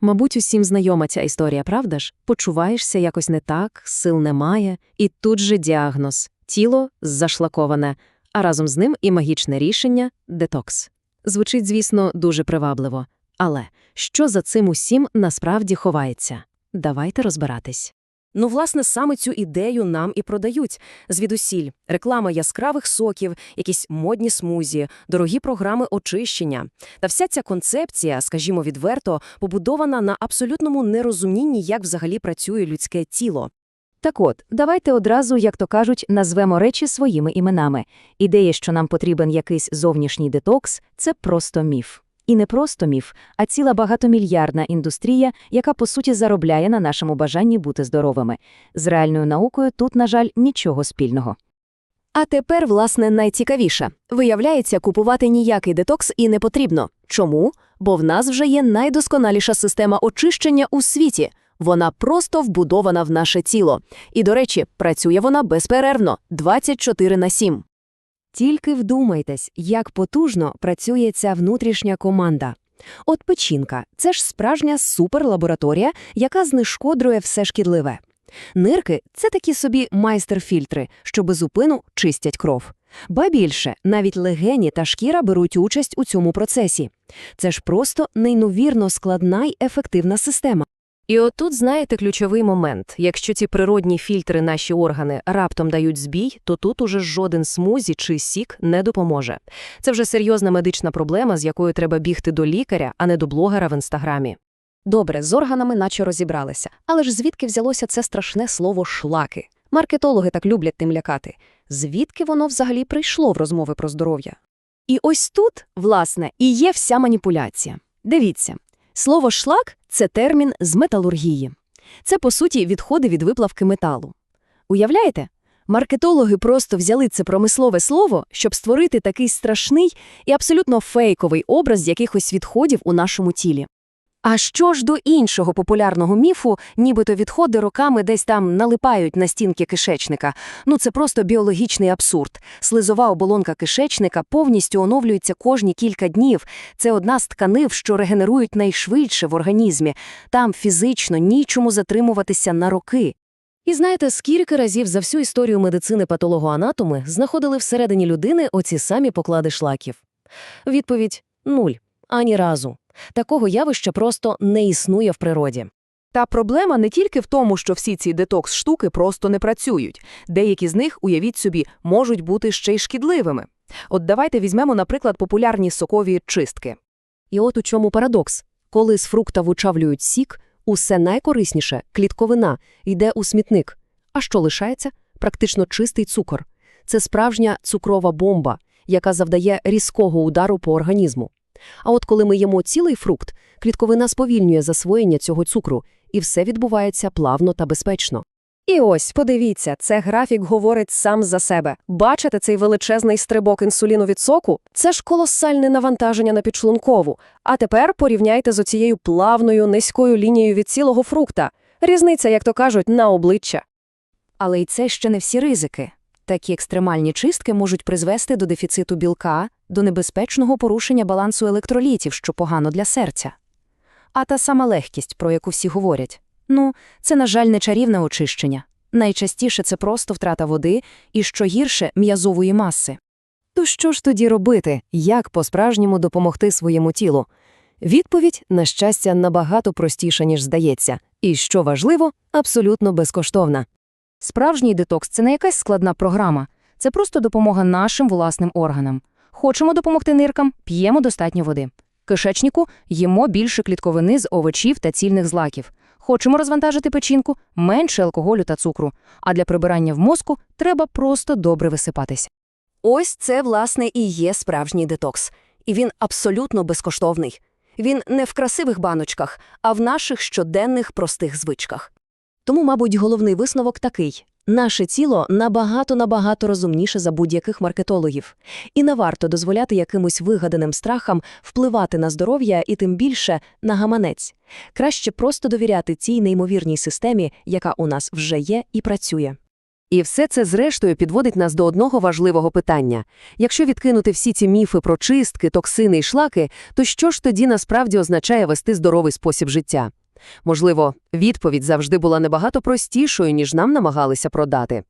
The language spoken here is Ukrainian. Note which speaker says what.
Speaker 1: Мабуть, усім знайома ця історія, правда ж? Почуваєшся якось не так, сил немає, і тут же діагноз – тіло зашлаковане, а разом з ним і магічне рішення – детокс. Звучить, звісно, дуже привабливо. Але що за цим усім насправді ховається? Давайте розбиратись.
Speaker 2: Ну, власне, саме цю ідею нам і продають. Звідусіль. Реклама яскравих соків, якісь модні смузі, дорогі програми очищення. Та вся ця концепція, скажімо відверто, побудована на абсолютному нерозумінні, як взагалі працює людське тіло.
Speaker 3: Так от, давайте одразу, як то кажуть, назвемо речі своїми іменами. Ідея, що нам потрібен якийсь зовнішній детокс, це просто міф. І не просто міф, а ціла багатомільярдна індустрія, яка по суті заробляє на нашому бажанні бути здоровими. З реальною наукою тут, на жаль, нічого спільного.
Speaker 2: А тепер, власне, найцікавіше. Виявляється, купувати ніякий детокс і не потрібно. Чому? Бо в нас вже є найдосконаліша система очищення у світі. Вона просто вбудована в наше тіло. І, до речі, працює вона безперервно – 24 на 7. Тільки вдумайтесь, як потужно працює ця внутрішня команда. От печінка – це ж справжня суперлабораторія, яка знешкодрює все шкідливе. Нирки – це такі собі майстер-фільтри, що безупину чистять кров. Ба більше, навіть легені та шкіра беруть участь у цьому процесі. Це ж просто неймовірно складна й ефективна система. І отут, знаєте, ключовий момент. Якщо ці природні фільтри наші органи раптом дають збій, то тут уже жоден смузі чи сік не допоможе. Це вже серйозна медична проблема, з якою треба бігти до лікаря, а не до блогера в інстаграмі. Добре, з органами наче розібралися. Але ж звідки взялося це страшне слово «шлаки»? Маркетологи так люблять тим лякати. Звідки воно взагалі прийшло в розмови про здоров'я? І ось тут, власне, і є вся маніпуляція. Дивіться, слово «шлак» – це термін з металургії. Це, по суті, відходи від виплавки металу. Уявляєте? Маркетологи просто взяли це промислове слово, щоб створити такий страшний і абсолютно фейковий образ якихось відходів у нашому тілі. А що ж до іншого популярного міфу, нібито відходи роками десь там налипають на стінки кишечника. Ну це просто біологічний абсурд. Слизова оболонка кишечника повністю оновлюється кожні кілька днів. Це одна з тканив, що регенерують найшвидше в організмі. Там фізично нічому затримуватися на роки. І знаєте, скільки разів за всю історію медицини патологоанатоми знаходили всередині людини оці самі поклади шлаків? Відповідь – нуль. Ані разу. Такого явища просто не існує в природі.
Speaker 4: Та проблема не тільки в тому, що всі ці детокс-штуки просто не працюють. Деякі з них, уявіть собі, можуть бути ще й шкідливими. От давайте візьмемо, наприклад, популярні сокові чистки.
Speaker 2: І от у чому парадокс. Коли з фрукта вичавлюють сік, усе найкорисніше – клітковина – йде у смітник. А що лишається? Практично чистий цукор. Це справжня цукрова бомба, яка завдає різкого удару по організму. А от коли ми їмо цілий фрукт, клітковина сповільнює засвоєння цього цукру, і все відбувається плавно та безпечно. І ось, подивіться, це графік говорить сам за себе. Бачите цей величезний стрибок інсуліну від соку? Це ж колосальне навантаження на підшлункову. А тепер порівняйте з оцією плавною низькою лінією від цілого фрукта. Різниця, як то кажуть, на обличчя. Але й це ще не всі ризики. Такі екстремальні чистки можуть призвести до дефіциту білка, до небезпечного порушення балансу електролітів, що погано для серця. А та сама легкість, про яку всі говорять. Ну, це, на жаль, не чарівне очищення. Найчастіше це просто втрата води і, що гірше, м'язової маси. То що ж тоді робити, як по-справжньому допомогти своєму тілу? Відповідь, на щастя, набагато простіша, ніж здається, і, що важливо, абсолютно безкоштовна. Справжній детокс це не якась складна програма, це просто допомога нашим власним органам. Хочемо допомогти ниркам, п'ємо достатньо води. Кишечнику їмо більше клітковини з овочів та цільних злаків. Хочемо розвантажити печінку, менше алкоголю та цукру. А для прибирання в мозку треба просто добре висипатися. Ось це, власне, і є справжній детокс. І він абсолютно безкоштовний. Він не в красивих баночках, а в наших щоденних простих звичках. Тому, мабуть, головний висновок такий. Наше тіло набагато набагато розумніше за будь-яких маркетологів, і не варто дозволяти якимось вигаданим страхам впливати на здоров'я і тим більше на гаманець. Краще просто довіряти цій неймовірній системі, яка у нас вже є і працює.
Speaker 5: І все це, зрештою, підводить нас до одного важливого питання: якщо відкинути всі ці міфи про чистки, токсини і шлаки, то що ж тоді насправді означає вести здоровий спосіб життя? Можливо, відповідь завжди була набагато простішою, ніж нам намагалися продати.